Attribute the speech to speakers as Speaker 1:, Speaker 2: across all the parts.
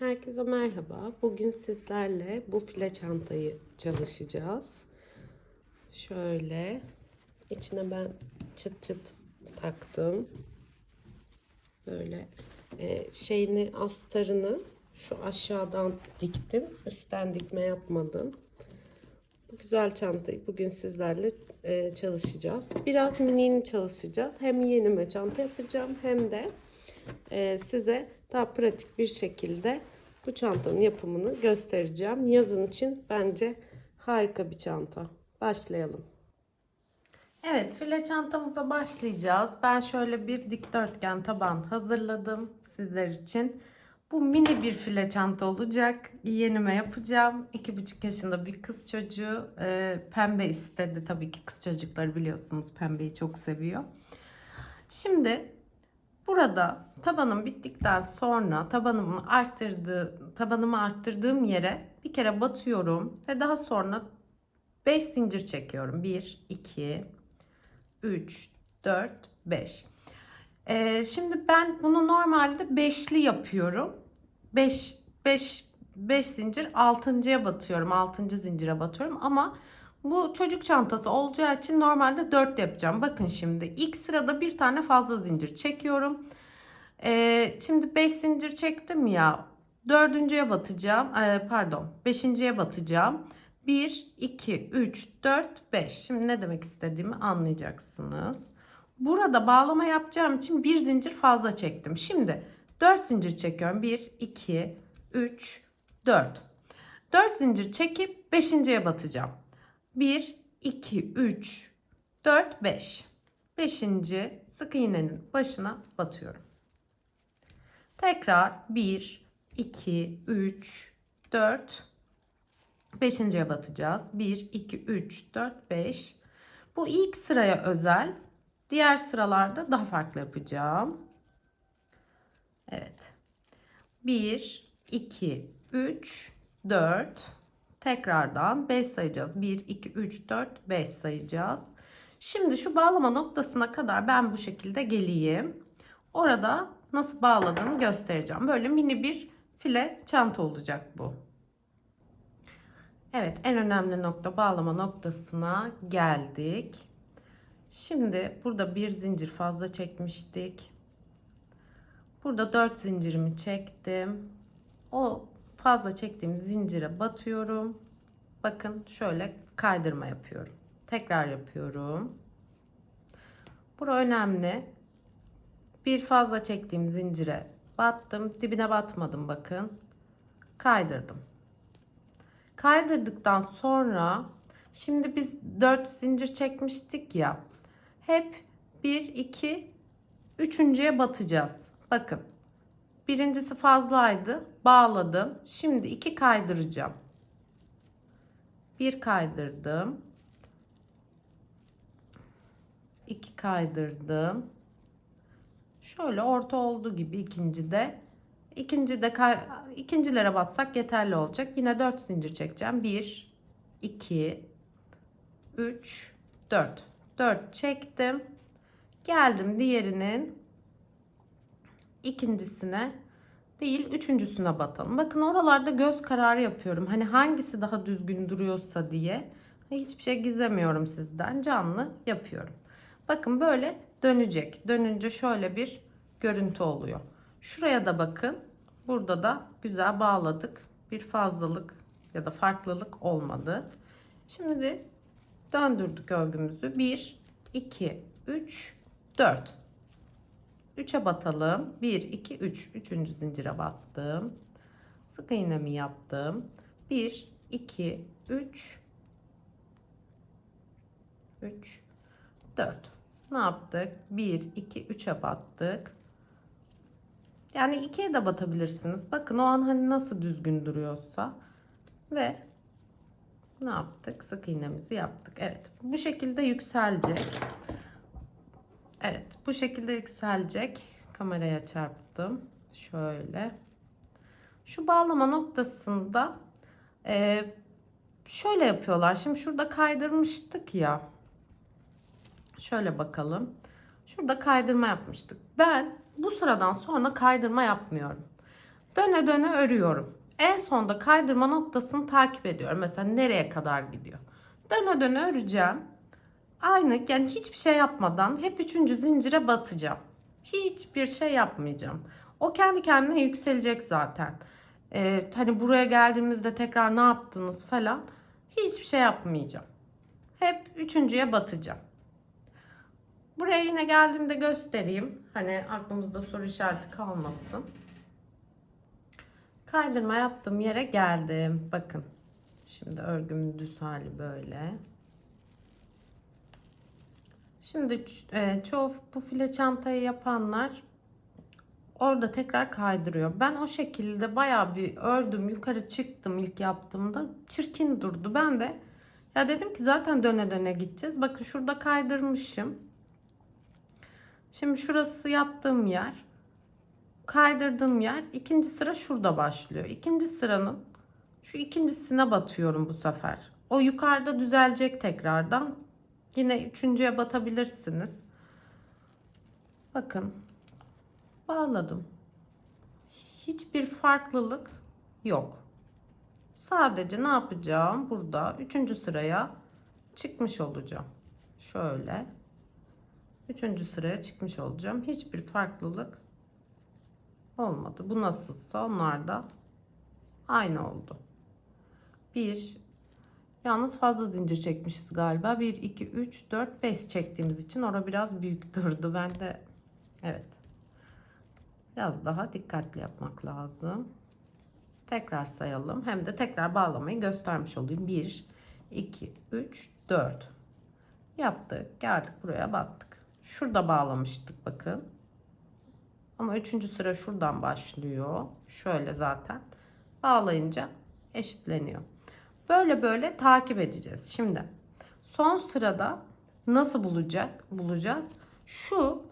Speaker 1: Herkese merhaba. Bugün sizlerle bu file çantayı çalışacağız. Şöyle içine ben çıt çıt taktım. Böyle e, şeyini astarını şu aşağıdan diktim. Üstten dikme yapmadım. Bu güzel çantayı bugün sizlerle e, çalışacağız. Biraz miniğini çalışacağız. Hem yenime çanta yapacağım hem de size daha pratik bir şekilde bu çantanın yapımını göstereceğim. Yazın için bence harika bir çanta. Başlayalım. Evet file çantamıza başlayacağız. Ben şöyle bir dikdörtgen taban hazırladım sizler için. Bu mini bir file çanta olacak. Yeğenime yapacağım. İki buçuk yaşında bir kız çocuğu. e, pembe istedi. Tabii ki kız çocukları biliyorsunuz pembeyi çok seviyor. Şimdi burada tabanım bittikten sonra tabanımı arttırdığı, tabanımı arttırdığım yere bir kere batıyorum ve daha sonra 5 zincir çekiyorum. 1, 2, 3, 4, 5. Ee, şimdi ben bunu normalde beşli yapıyorum. 5 5 5 zincir 6.ya batıyorum. 6. zincire batıyorum ama bu çocuk çantası olacağı için normalde 4 yapacağım. Bakın şimdi ilk sırada bir tane fazla zincir çekiyorum. Ee, şimdi 5 zincir çektim ya. Dördüncüye batacağım. Ee, pardon. Beşinciye batacağım. 1, 2, 3, 4, 5. Şimdi ne demek istediğimi anlayacaksınız. Burada bağlama yapacağım için bir zincir fazla çektim. Şimdi 4 zincir çekiyorum. 1, 2, 3, 4. 4 zincir çekip 5.ye batacağım. 1, 2, 3, 4, 5. 5. sık iğnenin başına batıyorum. Tekrar 1, 2, 3, 4, 5.ye batacağız. 1, 2, 3, 4, 5. Bu ilk sıraya özel. Diğer sıralarda daha farklı yapacağım. Evet. 1, 2, 3, 4. Tekrardan 5 sayacağız. 1, 2, 3, 4, 5 sayacağız. Şimdi şu bağlama noktasına kadar ben bu şekilde geleyim. Orada nasıl bağladığımı göstereceğim. Böyle mini bir file çanta olacak bu. Evet en önemli nokta bağlama noktasına geldik. Şimdi burada bir zincir fazla çekmiştik. Burada dört zincirimi çektim. O fazla çektiğim zincire batıyorum. Bakın şöyle kaydırma yapıyorum. Tekrar yapıyorum. Bura önemli. Bir fazla çektiğim zincire battım. Dibine batmadım bakın. Kaydırdım. Kaydırdıktan sonra şimdi biz 4 zincir çekmiştik ya. Hep 1 2 üçüncüye batacağız. Bakın. Birincisi fazlaydı. Bağladım. Şimdi iki kaydıracağım. Bir kaydırdım. iki kaydırdım. Şöyle orta olduğu gibi ikinci de İkinci de ikincilere batsak yeterli olacak. Yine 4 zincir çekeceğim. 1 2 3 4. 4 çektim. Geldim diğerinin ikincisine değil üçüncüsüne batalım. Bakın oralarda göz kararı yapıyorum. Hani hangisi daha düzgün duruyorsa diye. Hiçbir şey gizlemiyorum sizden. Canlı yapıyorum. Bakın böyle dönecek. Dönünce şöyle bir görüntü oluyor. Şuraya da bakın. Burada da güzel bağladık. Bir fazlalık ya da farklılık olmadı. Şimdi döndürdük örgümüzü. 1, 2, 3, 4. 3'e batalım. 1, 2, 3. Üçüncü zincire battım. Sık iğnemi yaptım. 1, 2, 3, 3, 4. Ne yaptık? 1, 2, 3'e battık. Yani ikiye de batabilirsiniz. Bakın o an hani nasıl düzgün duruyorsa. Ve ne yaptık? Sık iğnemizi yaptık. Evet. Bu şekilde yükselecek. Bu şekilde yükselecek. Kameraya çarptım. Şöyle. Şu bağlama noktasında e, şöyle yapıyorlar. Şimdi şurada kaydırmıştık ya. Şöyle bakalım. Şurada kaydırma yapmıştık. Ben bu sıradan sonra kaydırma yapmıyorum. Döne döne örüyorum. En sonda kaydırma noktasını takip ediyorum. Mesela nereye kadar gidiyor. Döne döne öreceğim. Aynı yani hiçbir şey yapmadan hep üçüncü zincire batacağım. Hiçbir şey yapmayacağım. O kendi kendine yükselecek zaten. Ee, hani buraya geldiğimizde tekrar ne yaptınız falan hiçbir şey yapmayacağım. Hep üçüncüye batacağım. Buraya yine geldiğimde göstereyim. Hani aklımızda soru işareti kalmasın. Kaydırma yaptığım yere geldim. Bakın. Şimdi örgümün düz hali böyle. Şimdi e, çoğu bu file çantayı yapanlar orada tekrar kaydırıyor. Ben o şekilde bayağı bir ördüm. Yukarı çıktım ilk yaptığımda. Çirkin durdu. Ben de ya dedim ki zaten döne döne gideceğiz. Bakın şurada kaydırmışım. Şimdi şurası yaptığım yer. Kaydırdığım yer. ikinci sıra şurada başlıyor. İkinci sıranın şu ikincisine batıyorum bu sefer. O yukarıda düzelecek tekrardan. Yine üçüncüye batabilirsiniz. Bakın. Bağladım. Hiçbir farklılık yok. Sadece ne yapacağım? Burada üçüncü sıraya çıkmış olacağım. Şöyle. Üçüncü sıraya çıkmış olacağım. Hiçbir farklılık olmadı. Bu nasılsa onlar da aynı oldu. Bir, yalnız fazla zincir çekmişiz galiba. 1, 2, 3, 4, 5 çektiğimiz için orada biraz büyük durdu. Ben de evet biraz daha dikkatli yapmak lazım. Tekrar sayalım. Hem de tekrar bağlamayı göstermiş olayım. 1, 2, 3, 4 yaptık. Geldik buraya battık. Şurada bağlamıştık bakın. Ama üçüncü sıra şuradan başlıyor. Şöyle zaten. Bağlayınca eşitleniyor. Böyle böyle takip edeceğiz. Şimdi son sırada nasıl bulacak bulacağız? Şu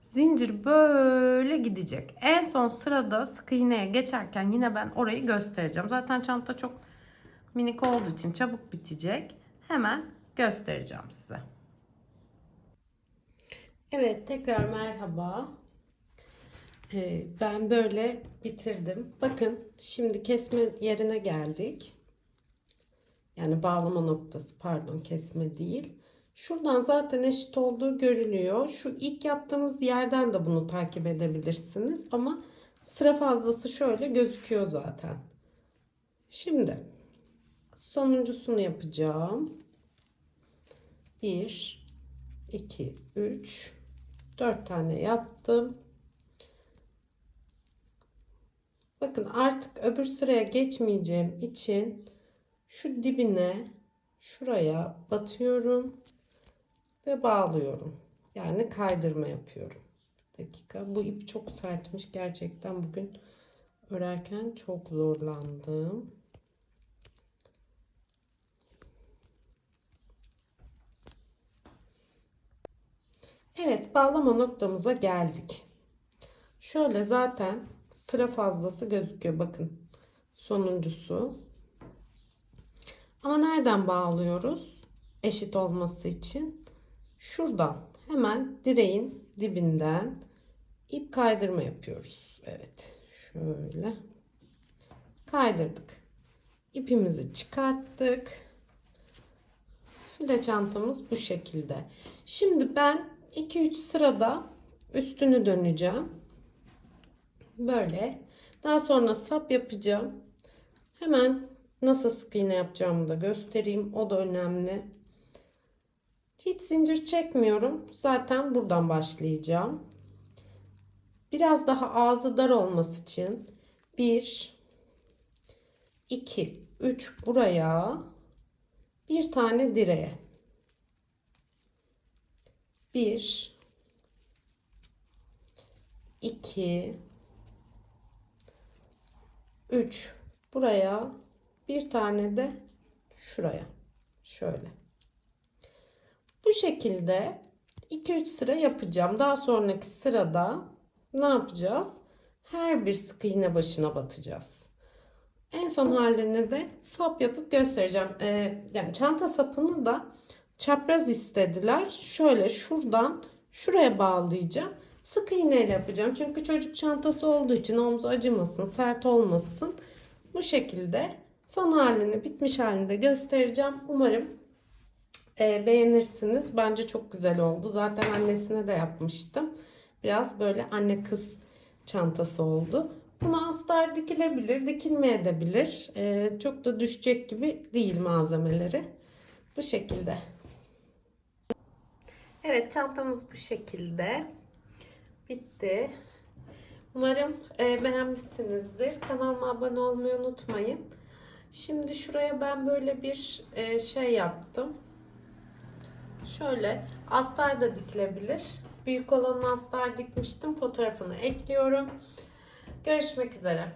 Speaker 1: zincir böyle gidecek. En son sırada sık iğneye geçerken yine ben orayı göstereceğim. Zaten çanta çok minik olduğu için çabuk bitecek. Hemen göstereceğim size. Evet tekrar merhaba. Ee, ben böyle bitirdim. Bakın şimdi kesme yerine geldik. Yani bağlama noktası pardon kesme değil. Şuradan zaten eşit olduğu görülüyor. Şu ilk yaptığımız yerden de bunu takip edebilirsiniz. Ama sıra fazlası şöyle gözüküyor zaten. Şimdi sonuncusunu yapacağım. 1 2 3 4 tane yaptım. Bakın artık öbür sıraya geçmeyeceğim için şu dibine şuraya batıyorum ve bağlıyorum. Yani kaydırma yapıyorum. Bir dakika. Bu ip çok sertmiş. Gerçekten bugün örerken çok zorlandım. Evet, bağlama noktamıza geldik. Şöyle zaten sıra fazlası gözüküyor. Bakın sonuncusu. Ama nereden bağlıyoruz? Eşit olması için. Şuradan hemen direğin dibinden ip kaydırma yapıyoruz. Evet. Şöyle kaydırdık. İpimizi çıkarttık. File çantamız bu şekilde. Şimdi ben 2-3 sırada üstünü döneceğim. Böyle. Daha sonra sap yapacağım. Hemen nasıl sık iğne yapacağımı da göstereyim. O da önemli. Hiç zincir çekmiyorum. Zaten buradan başlayacağım. Biraz daha ağzı dar olması için 1 2 3 buraya bir tane direğe 1 2 3 buraya bir tane de şuraya. Şöyle. Bu şekilde 2-3 sıra yapacağım. Daha sonraki sırada ne yapacağız? Her bir sık iğne başına batacağız. En son halini de sap yapıp göstereceğim. Ee, yani çanta sapını da çapraz istediler. Şöyle şuradan şuraya bağlayacağım. Sık iğneyle yapacağım. Çünkü çocuk çantası olduğu için omzu acımasın, sert olmasın. Bu şekilde son halini, bitmiş halini de göstereceğim. Umarım e, beğenirsiniz. Bence çok güzel oldu. Zaten annesine de yapmıştım. Biraz böyle anne kız çantası oldu. Buna astar dikilebilir, dikilmeyebilir. E, çok da düşecek gibi değil malzemeleri. Bu şekilde. Evet çantamız bu şekilde. Bitti. Umarım e, beğenmişsinizdir. Kanalıma abone olmayı unutmayın. Şimdi şuraya ben böyle bir e, şey yaptım. Şöyle astar da dikilebilir. Büyük olan astar dikmiştim. Fotoğrafını ekliyorum. Görüşmek üzere.